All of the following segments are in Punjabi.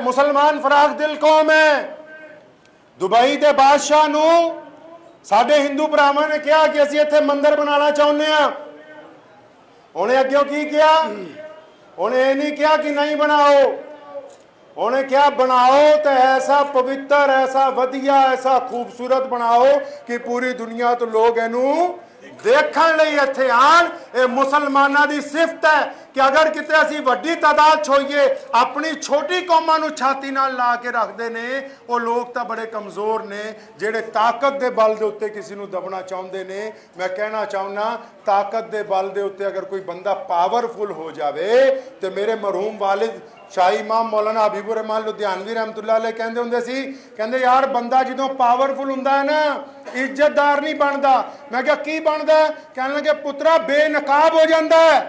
ਮੁਸਲਮਾਨ ਫਰਾਖ ਦਿਲ ਕੌਮ ਹੈ। ਦੁਬਈ ਦੇ ਬਾਦਸ਼ਾਹ ਨੂੰ ਸਾਡੇ ਹਿੰਦੂ ਭਰਾਵਾਂ ਨੇ ਕਿਹਾ ਕਿ ਅਸੀਂ ਇੱਥੇ ਮੰਦਿਰ ਬਣਾਉਣਾ ਚਾਹੁੰਦੇ ਆ ਉਹਨੇ ਅੱਗੇ ਕੀ ਕਿਹਾ? ਉਹਨੇ ਇਹ ਨਹੀਂ ਕਿਹਾ ਕਿ ਨਹੀਂ ਬਣਾਓ। ਉਹਨੇ ਕਿਹਾ, ਬਣਾਓ ਤੇ ਐਸਾ ਪਵਿੱਤਰ, ਐਸਾ ਵਧੀਆ, ਐਸਾ ਖੂਬਸੂਰਤ ਬਣਾਓ ਕਿ ਪੂਰੀ ਦੁਨੀਆ ਤੋਂ ਲੋਕ ਇਹਨੂੰ ਦੇਖਣ ਲਈ ਇੱਥੇ ਆਣ ਇਹ ਮੁਸਲਮਾਨਾਂ ਦੀ ਸਿਫਤ ਹੈ ਕਿ ਅਗਰ ਕਿਤੇ ਅਸੀਂ ਵੱਡੀ ਤਾਦਾਦ ਛੋਈਏ, ਆਪਣੀ ਛੋਟੀ ਕੌਮਾਂ ਨੂੰ ਛਾਤੀ ਨਾਲ ਲਾ ਕੇ ਰੱਖਦੇ ਨੇ, ਉਹ ਲੋਕ ਤਾਂ ਬੜੇ ਕਮਜ਼ੋਰ ਨੇ, ਜਿਹੜੇ ਤਾਕਤ ਦੇ ਬਲ ਦੇ ਉੱਤੇ ਕਿਸੇ ਨੂੰ ਦਬਣਾ ਚਾਹੁੰਦੇ ਨੇ। ਮੈਂ ਕਹਿਣਾ ਚਾਹੁੰਨਾ, ਤਾਕਤ ਦੇ ਬਲ ਦੇ ਉੱਤੇ ਅਗਰ ਕੋਈ ਬੰਦਾ ਪਾਵਰਫੁਲ ਹੋ ਜਾਵੇ, ਤੇ ਮੇਰੇ ਮਰਹੂਮ ਵਾਲਿਦ ਸ਼ਾਹੀ ਇਮਾਮ ਮੌਲਾਨਾ ਹਬੀਬੁਰ ਰਹਿਮਾਨ ਲੁਧਿਆਨਵੀ ਰਹਿਮਤੁল্ਲਾਹ ਅਲੈਹ ਕਹਿੰਦੇ ਹੁੰਦੇ ਸੀ, ਕਹਿੰਦੇ ਯਾਰ ਬੰਦਾ ਜਦੋਂ ਪਾਵਰਫੁਲ ਹੁੰਦਾ ਹੈ ਨਾ, ਇੱਜ਼ਤਦਾਰ ਨਹੀਂ ਬਣਦਾ। ਮੈਂ ਕਿਹਾ, ਕੀ ਬਣਦਾ ਕਹਿਣ ਲੱਗੇ, ਪੁੱਤਰਾ, ਬੇਨਕਾਬ ਹੋ ਜਾਂਦਾ ਹੈ।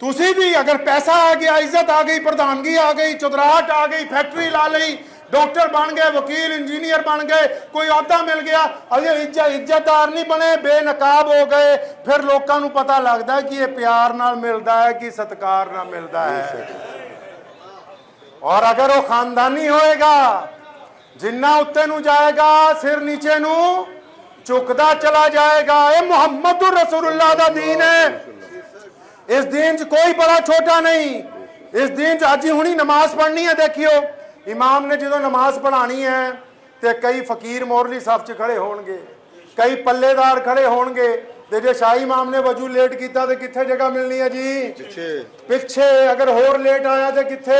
ਤੁਸੀਂ ਵੀ ਅਗਰ ਪੈਸਾ ਆ ਗਿਆ, ਇੱਜ਼ਤ ਆ ਗਈ, ਪ੍ਰਧਾਨਗੀ ਆ ਗਈ ਚੁਦਰਾਹਟ ਆ ਗਈ ਫੈਕਟਰੀ ਲਾ ਲਈ ਡਾਕਟਰ ਬਣ ਗਏ, ਵਕੀਲ, ਇੰਜੀਨੀਅਰ ਬਣ ਗਏ, ਕੋਈ ਅਹੁਦਾ ਮਿਲ ਗਿਆ। ਅਜੇ ਇੱਜ਼ਤ ਇੱਜ਼ਤਦਾਰ ਨਹੀਂ ਬਣੇ, ਬੇਨਕਾਬ ਹੋ ਗਏ। ਫਿਰ ਲੋਕਾਂ ਨੂੰ ਪਤਾ ਲੱਗਦਾ ਕਿ ਇਹ ਪਿਆਰ ਨਾਲ ਮਿਲਦਾ ਹੈ ਕਿ ਸਤਕਾਰ ਨਾਲ ਮਿਲਦਾ ਹੈ। ਔਰ ਅਗਰ ਉਹ ਖਾਨਦਾਨੀ ਹੋਏਗਾ, ਜਿੰਨਾ ਉੱਤੇ ਨੂੰ ਜਾਏਗਾ, ਸਿਰ ਨੀਚੇ ਨੂੰ ਚੁੱਕਦਾ ਚਲਾ ਜਾਏਗਾ। ਇਹ ਮੁਹੰਮਦੁਰ ਰਸੂਲullah ਦਾ دین ਹੈ। ਇਸ دین 'ਚ ਕੋਈ ਬੜਾ ਛੋਟਾ ਨਹੀਂ। ਇਸ دین 'ਚ ਅੱਜ ਹੁਣੀ ਨਮਾਜ਼ ਪੜ੍ਹਨੀ ਹੈ, ਦੇਖਿਓ। ਇਮਾਮ ਨੇ ਜਦੋਂ ਨਮਾਜ਼ ਪੜ੍ਹਾਣੀ ਹੈ ਤੇ ਕਈ ਫਕੀਰ ਮੋਰਲੀ ਸਫ 'ਚ ਖੜੇ ਹੋਣਗੇ ਕਈ ਪੱਲੇਦਾਰ ਖੜੇ ਹੋਣਗੇ ਤੇ ਜੇ ਸ਼ਾਹੀ ਇਮਾਮ ਨੇ ਵਜੂ ਲੇਟ ਕੀਤਾ ਤੇ ਕਿੱਥੇ ਜਗ੍ਹਾ ਮਿਲਣੀ ਹੈ ਜੀ? ਪਿੱਛੇ। ਪਿੱਛੇ ਅਗਰ ਹੋਰ ਲੇਟ ਆਇਆ ਤੇ ਕਿੱਥੇ?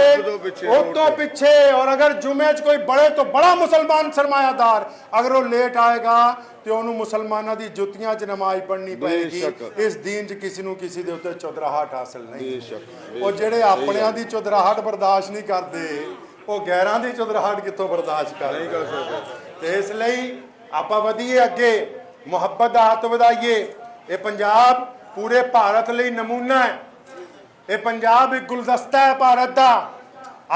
ਉਹ ਤੋਂ ਪਿੱਛੇ ਔਰ ਅਗਰ ਜੁਮੇ 'ਚ ਕੋਈ ਬੜੇ ਤੋਂ ਬੜਾ ਮੁਸਲਮਾਨ ਸਰਮਾਇਆਦਾਰ ਅਗਰ ਉਹ ਲੇਟ ਆਏਗਾ ਤੇ ਉਹਨੂੰ ਮੁਸਲਮਾਨਾਂ ਦੀ ਜੁੱਤੀਆਂ 'ਚ ਨਮਾਜ਼ ਪੜ੍ਹਨੀ ਪਏਗੀ। ਇਸ ਦੀਨ 'ਚ ਕਿਸੇ ਨੂੰ ਕਿਸੇ ਦੇ ਉੱਤੇ ਚੁਦਰਾਹਟ ਹਾਸਲ ਨਹੀਂ। ਉਹ ਜਿਹੜੇ ਆਪਣਿਆਂ ਦੀ ਚੁਦਰਾਹਟ ਬਰਦਾਸ਼ਤ ਨਹੀਂ ਕਰਦੇ ਉਹ ਗੈਰਾਂ ਦੀ ਚੁਦਰਾਹਟ ਕਿੱਥੋਂ ਬਰਦਾਸ਼ਤ ਕਰਦੇ ਨਹੀਂ ਕਰ ਸਕਦੇ ਤੇ ਇਸ ਲਈ ਆਪਾਂ ਵਧੀਏ ਅੱਗੇ ਮੁਹੱਬਤ ਦਾ ਹੱਥ ਵਧਾਈਏ। ਇਹ ਪੰਜਾਬ ਪੂਰੇ ਭਾਰਤ ਲਈ ਨਮੂਨਾ ਹੈ। ਇਹ ਪੰਜਾਬ ਇੱਕ ਗੁਲਦਸਤਾ ਹੈ ਭਾਰਤ ਦਾ।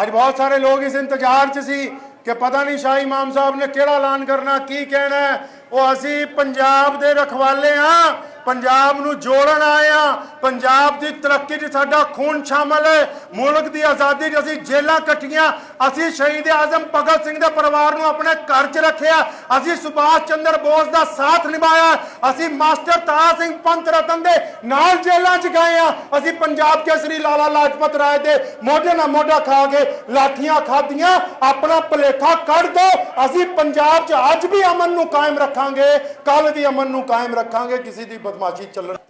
ਅੱਜ ਬਹੁਤ ਸਾਰੇ ਲੋਕ ਇਸ ਇੰਤਜ਼ਾਰ 'ਚ ਸੀ ਕਿ ਪਤਾ ਨਹੀਂ ਸ਼ਾਹ ਇਮਾਮ ਸਾਹਿਬ ਨੇ ਕਿਹੜਾ ਐਲਾਨ ਕਰਨਾ ਕੀ ਕਹਿਣਾ ਹੈ। ਉਹ ਅਸੀਂ ਪੰਜਾਬ ਦੇ ਰਖਵਾਲੇ ਹਾਂ ਪੰਜਾਬ ਨੂੰ ਜੋੜਨ ਆਏ ਹਾਂ। ਪੰਜਾਬ ਦੀ ਤਰੱਕੀ 'ਚ ਸਾਡਾ ਖੂਨ ਸ਼ਾਮਲ ਹੈ। ਮੁਲਕ ਦੀ ਆਜ਼ਾਦੀ 'ਚ ਅਸੀਂ ਜੇਲਾਂ ਕੱਟੀਆਂ। ਅਸੀਂ ਸ਼ਹੀਦ ਆਜ਼ਮ ਭਗਤ ਸਿੰਘ ਦੇ ਪਰਿਵਾਰ ਨੂੰ ਆਪਣੇ ਘਰ 'ਚ ਰੱਖਿਆ, ਅਸੀਂ ਸੁਭਾਸ਼ ਚੰਦਰ ਬੋਸ ਦਾ ਸਾਥ ਨਿਭਾਇਆ, ਅਸੀਂ ਮਾਸਟਰ ਤਾਰਾ ਸਿੰਘ ਪੰਥ ਰਤਨ ਦੇ ਨਾਲ ਜੇਲਾਂ 'ਚ ਗਏ ਆ ਅਸੀਂ ਪੰਜਾਬ ਕੇਸਰੀ ਲਾਲਾ ਲਾਜਪਤ ਰਾਏ ਦੇ ਮੋਢੇ ਨਾਲ ਮੋਢਾ ਖਾ ਕੇ ਲਾਠੀਆਂ ਖਾਧੀਆਂ, ਆਪਣਾ ਭਲੇਖਾ ਕੱਢ ਦੋ, ਅਸੀਂ ਪੰਜਾਬ 'ਚ ਅੱਜ ਵੀ ਅਮਨ ਨੂੰ ਕਾਇਮ ਰੱਖਾਂਗੇ ਕੱਲ ਵੀ ਅਮਨ ਨੂੰ ਕਾਇਮ ਰੱਖਾਂਗੇ, ਕਿਸੇ ਦੀ ਬਦਮਾਸ਼ੀ ਚੱਲਣ